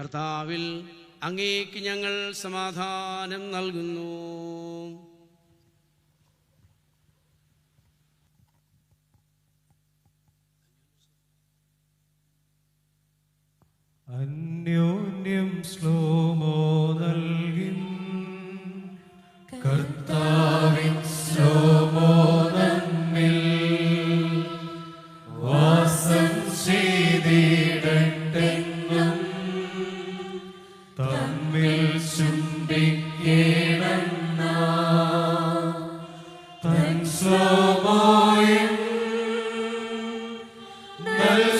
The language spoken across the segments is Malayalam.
കർത്താവിൽ അങ്ങേക്ക് ഞങ്ങൾ സമാധാനം നൽകുന്നു. അന്യോന്യം ശ്ലോമോ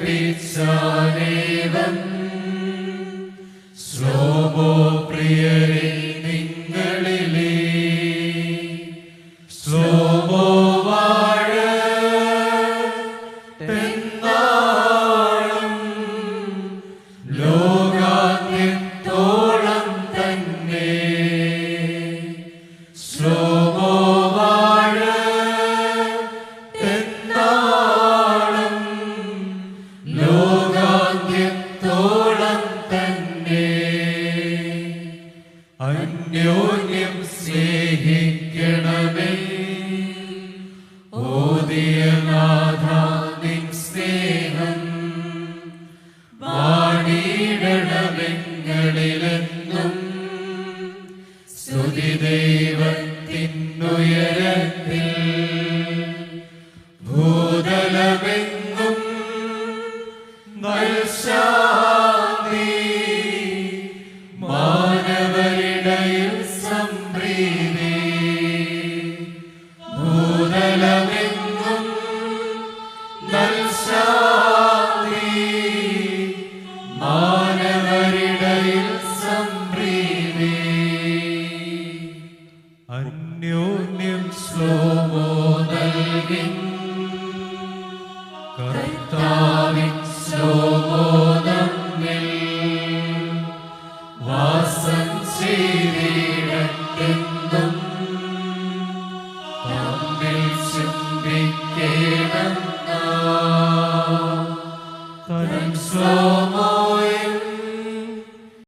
കൽപ്പിച്ചാനേവം ശ്ലോമോ പ്രിയരെ നിങ്ങളിലേ. ശ്ലോമോ വാഴ സ്തുതി ദൈവത്തിനുയരത്തിൽ വാസം ചെയ്തിടട്ടെന്നും